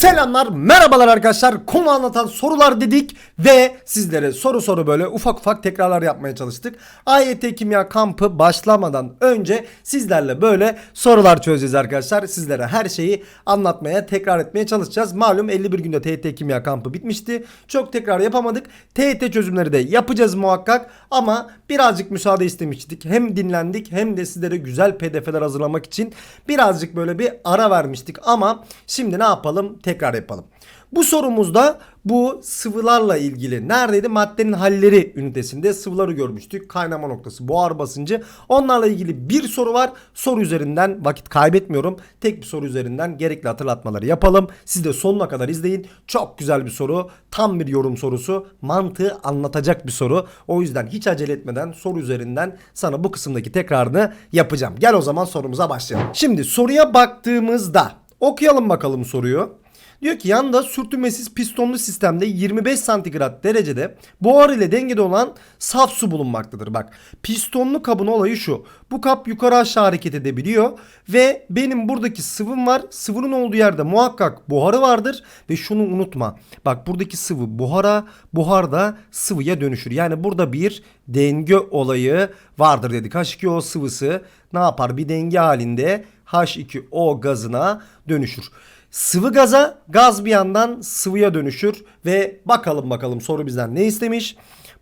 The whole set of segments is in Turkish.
Selamlar, merhabalar arkadaşlar. Konu anlatan sorular dedik ve sizlere soru soru böyle ufak ufak tekrarlar yapmaya çalıştık. AYT Kimya kampı başlamadan önce sizlerle böyle sorular çözeceğiz arkadaşlar. Sizlere her şeyi anlatmaya, tekrar etmeye çalışacağız. Malum 51 günde TYT Kimya kampı bitmişti. Çok tekrar yapamadık. TYT çözümleri de yapacağız muhakkak ama birazcık müsaade istemiştik. Hem dinlendik hem de sizlere güzel pdf'ler hazırlamak için birazcık böyle bir ara vermiştik ama şimdi ne yapalım? Tekrar yapalım. Bu sorumuzda bu sıvılarla ilgili neredeydi? Maddenin halleri ünitesinde sıvıları görmüştük. Kaynama noktası, buhar basıncı. Onlarla ilgili bir soru var. Soru üzerinden vakit kaybetmiyorum. Tek bir soru üzerinden gerekli hatırlatmaları yapalım. Siz de sonuna kadar izleyin. Çok güzel bir soru. Tam bir yorum sorusu. Mantığı anlatacak bir soru. O yüzden hiç acele etmeden soru üzerinden sana bu kısımdaki tekrarını yapacağım. Gel o zaman sorumuza başlayalım. Şimdi soruya baktığımızda okuyalım bakalım soruyu. Diyor ki yanda sürtünmesiz pistonlu sistemde 25 santigrat derecede buhar ile dengede olan saf su bulunmaktadır. Bak pistonlu kabın olayı şu. Bu kap yukarı aşağı hareket edebiliyor ve benim buradaki sıvım var. Sıvının olduğu yerde muhakkak buharı vardır ve şunu unutma. Bak buradaki sıvı buhara, buhar da sıvıya dönüşür. Yani burada bir denge olayı vardır dedik. H2O sıvısı ne yapar? Bir denge halinde H2O gazına dönüşür. Sıvı gaza, gaz bir yandan sıvıya dönüşür ve bakalım bakalım soru bizden ne istemiş?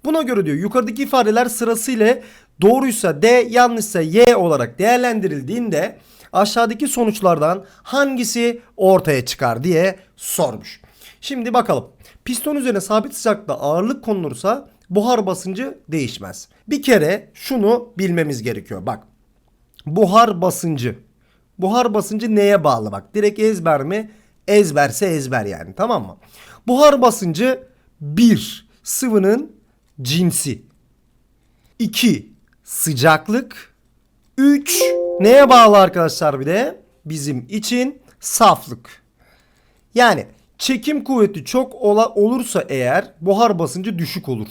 Buna göre diyor yukarıdaki ifadeler sırasıyla doğruysa D yanlışsa Y olarak değerlendirildiğinde aşağıdaki sonuçlardan hangisi ortaya çıkar diye sormuş. Şimdi bakalım. Piston üzerine sabit sıcaklıkta ağırlık konulursa buhar basıncı değişmez. Bir kere şunu bilmemiz gerekiyor. Bak. Buhar basıncı Buhar basıncı neye bağlı bak. Direkt ezber mi? Ezberse ezber yani tamam mı? Buhar basıncı 1. Sıvının cinsi. 2. Sıcaklık. 3. Neye bağlı arkadaşlar bir de? Bizim için saflık. Yani çekim kuvveti çok ola, olursa eğer buhar basıncı düşük olur.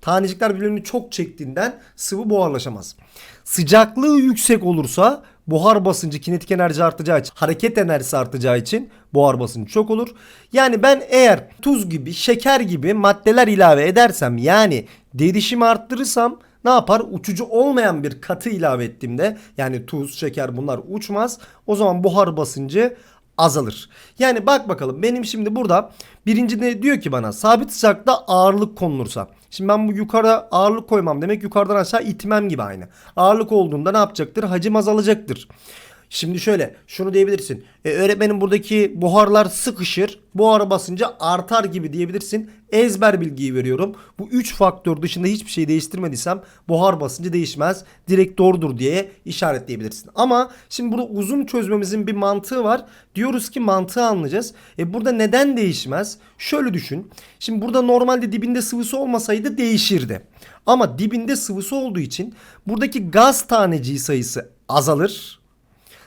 Tanecikler birbirini çok çektiğinden sıvı buharlaşamaz. Sıcaklığı yüksek olursa buhar basıncı kinetik enerji artacağı için hareket enerjisi artacağı için buhar basıncı çok olur. Yani ben eğer tuz gibi şeker gibi maddeler ilave edersem yani derişimi arttırırsam ne yapar? Uçucu olmayan bir katı ilave ettiğimde yani tuz, şeker bunlar uçmaz. O zaman buhar basıncı azalır. Yani bak bakalım benim şimdi burada birinci ne diyor ki bana sabit sıcakta ağırlık konulursa. Şimdi ben bu yukarı ağırlık koymam demek yukarıdan aşağı itmem gibi aynı. Ağırlık olduğunda ne yapacaktır? Hacim azalacaktır. Şimdi şöyle şunu diyebilirsin. E, öğretmenin buradaki buharlar sıkışır. Buhar basıncı artar gibi diyebilirsin. Ezber bilgiyi veriyorum. Bu 3 faktör dışında hiçbir şey değiştirmediysem buhar basıncı değişmez. Direkt doğrudur diye işaretleyebilirsin. Ama şimdi burada uzun çözmemizin bir mantığı var. Diyoruz ki mantığı anlayacağız. E burada neden değişmez? Şöyle düşün. Şimdi burada normalde dibinde sıvısı olmasaydı değişirdi. Ama dibinde sıvısı olduğu için buradaki gaz taneciği sayısı azalır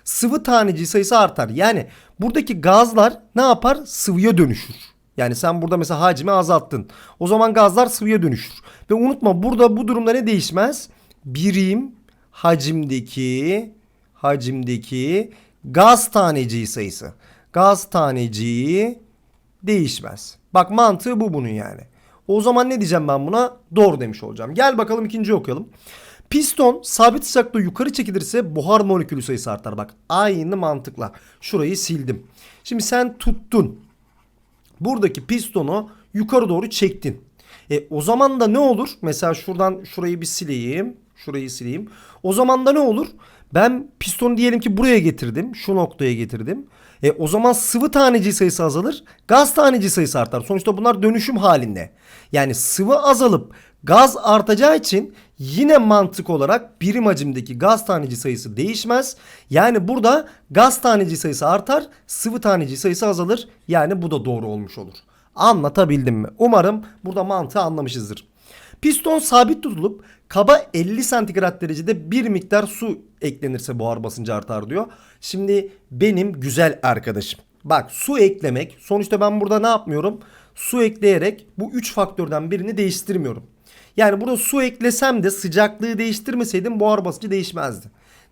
sıvı taneci sayısı artar. Yani buradaki gazlar ne yapar? Sıvıya dönüşür. Yani sen burada mesela hacmi azalttın. O zaman gazlar sıvıya dönüşür. Ve unutma burada bu durumda ne değişmez? Birim hacimdeki hacimdeki gaz taneciği sayısı. Gaz taneciği değişmez. Bak mantığı bu bunun yani. O zaman ne diyeceğim ben buna? Doğru demiş olacağım. Gel bakalım ikinci okuyalım. Piston sabit sıcaklıkta yukarı çekilirse buhar molekülü sayısı artar. Bak aynı mantıkla. Şurayı sildim. Şimdi sen tuttun. Buradaki pistonu yukarı doğru çektin. E, o zaman da ne olur? Mesela şuradan şurayı bir sileyim. Şurayı sileyim. O zaman da ne olur? Ben pistonu diyelim ki buraya getirdim. Şu noktaya getirdim. E, o zaman sıvı taneci sayısı azalır. Gaz taneci sayısı artar. Sonuçta bunlar dönüşüm halinde. Yani sıvı azalıp gaz artacağı için yine mantık olarak birim hacimdeki gaz taneci sayısı değişmez. Yani burada gaz taneci sayısı artar, sıvı taneci sayısı azalır. Yani bu da doğru olmuş olur. Anlatabildim mi? Umarım burada mantığı anlamışızdır. Piston sabit tutulup kaba 50 santigrat derecede bir miktar su eklenirse buhar basıncı artar diyor. Şimdi benim güzel arkadaşım. Bak su eklemek sonuçta ben burada ne yapmıyorum? Su ekleyerek bu 3 faktörden birini değiştirmiyorum. Yani burada su eklesem de sıcaklığı değiştirmeseydim buhar basıncı değişmezdi.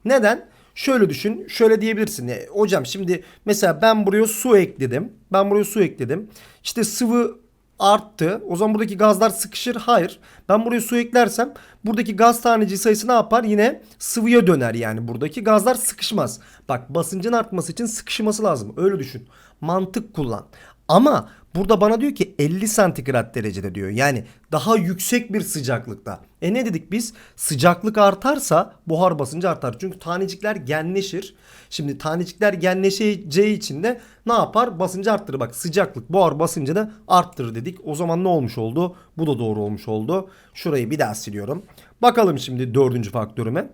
Neden? Şöyle düşün. Şöyle diyebilirsin. E, hocam şimdi mesela ben buraya su ekledim. Ben buraya su ekledim. İşte sıvı arttı. O zaman buradaki gazlar sıkışır. Hayır. Ben buraya su eklersem buradaki gaz taneci sayısı ne yapar? Yine sıvıya döner yani. Buradaki gazlar sıkışmaz. Bak basıncın artması için sıkışması lazım. Öyle düşün. Mantık kullan. Ama burada bana diyor ki 50 santigrat derecede diyor. Yani daha yüksek bir sıcaklıkta. E ne dedik biz? Sıcaklık artarsa buhar basıncı artar. Çünkü tanecikler genleşir. Şimdi tanecikler genleşeceği için de ne yapar? Basıncı arttırır. Bak sıcaklık buhar basıncını arttırır dedik. O zaman ne olmuş oldu? Bu da doğru olmuş oldu. Şurayı bir daha siliyorum. Bakalım şimdi dördüncü faktörüme.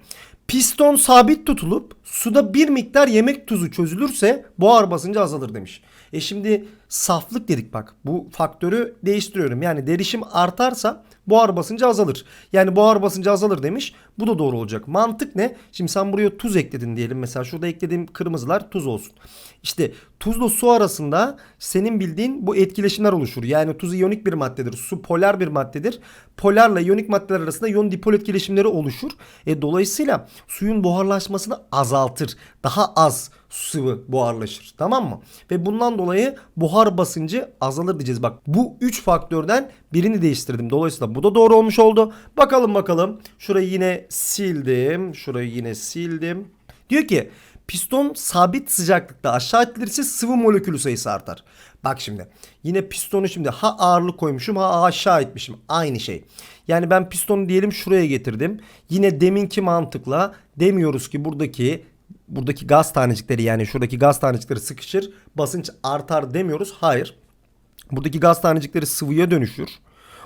Piston sabit tutulup suda bir miktar yemek tuzu çözülürse buhar basıncı azalır demiş. E şimdi saflık dedik bak. Bu faktörü değiştiriyorum. Yani derişim artarsa buhar basıncı azalır. Yani buhar basıncı azalır demiş. Bu da doğru olacak. Mantık ne? Şimdi sen buraya tuz ekledin diyelim. Mesela şurada eklediğim kırmızılar tuz olsun. İşte tuzla su arasında senin bildiğin bu etkileşimler oluşur. Yani tuz iyonik bir maddedir. Su polar bir maddedir. Polarla iyonik maddeler arasında iyon dipol etkileşimleri oluşur. E, dolayısıyla suyun buharlaşmasını azaltır. Daha az sıvı buharlaşır. Tamam mı? Ve bundan dolayı buhar basıncı azalır diyeceğiz. Bak bu 3 faktörden birini değiştirdim. Dolayısıyla bu da doğru olmuş oldu. Bakalım bakalım. Şurayı yine sildim. Şurayı yine sildim. Diyor ki piston sabit sıcaklıkta aşağı itilirse sıvı molekülü sayısı artar. Bak şimdi yine pistonu şimdi ha ağırlık koymuşum ha aşağı itmişim. Aynı şey. Yani ben pistonu diyelim şuraya getirdim. Yine deminki mantıkla demiyoruz ki buradaki buradaki gaz tanecikleri yani şuradaki gaz tanecikleri sıkışır basınç artar demiyoruz. Hayır. Buradaki gaz tanecikleri sıvıya dönüşür.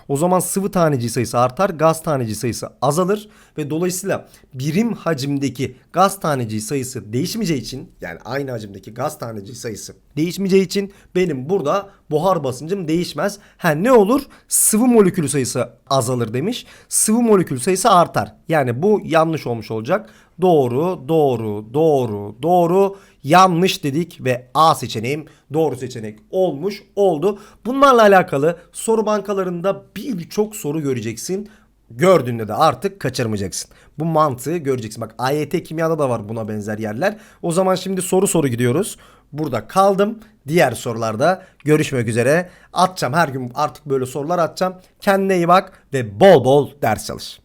O zaman sıvı taneci sayısı artar, gaz taneci sayısı azalır ve dolayısıyla birim hacimdeki gaz taneci sayısı değişmeyeceği için yani aynı hacimdeki gaz taneci sayısı değişmeyeceği için benim burada buhar basıncım değişmez. Ha ne olur? Sıvı molekülü sayısı azalır demiş. Sıvı molekül sayısı artar. Yani bu yanlış olmuş olacak. Doğru, doğru, doğru, doğru, yanlış dedik ve A seçeneğim doğru seçenek olmuş oldu. Bunlarla alakalı soru bankalarında birçok soru göreceksin. Gördüğünde de artık kaçırmayacaksın. Bu mantığı göreceksin. Bak AYT kimyada da var buna benzer yerler. O zaman şimdi soru soru gidiyoruz. Burada kaldım. Diğer sorularda görüşmek üzere. Atacağım her gün artık böyle sorular atacağım. Kendine iyi bak ve bol bol ders çalış.